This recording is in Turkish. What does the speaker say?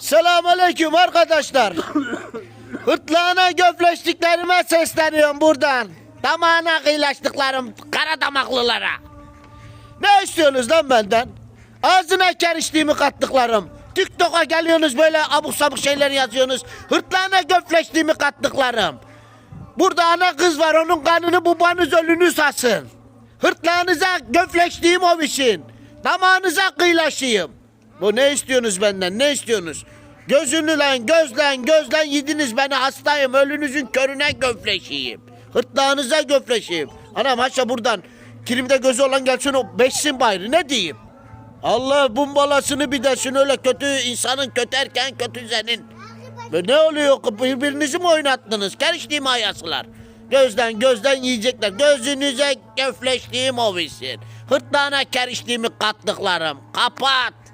Selamünaleyküm arkadaşlar. Hırtlağına göfleştiklerime sesleniyorum buradan. Damağına kıyılaştıklarım kara damaklılara. Ne istiyorsunuz lan benden? Ağzına keriştiğimi kattıklarım. TikTok'a geliyorsunuz böyle abuk sabuk şeyler yazıyorsunuz. Hırtlağına göfleştiğimi kattıklarım. Burada ana kız var onun kanını babanız ölünü sasın. Hırtlağınıza göfleştiğim o biçin. Damağınıza kıyılaşayım. Bu ne istiyorsunuz benden ne istiyorsunuz? Gözünü lan gözlen gözlen yediniz beni hastayım ölünüzün körüne göfleşeyim. Hırtlağınıza göfleşeyim. Anam haşa buradan kilimde gözü olan gelsin o beşsin bayrı ne diyeyim? Allah bumbalasını bir desin öyle kötü insanın kötü erken kötü senin. Ve ne oluyor birbirinizi mi oynattınız? Keriştiğim ayasılar. Gözden gözden yiyecekler. Gözünüze göfleştiğim o bilsin. Hırtlağına keriştiğimi kattıklarım. Kapat.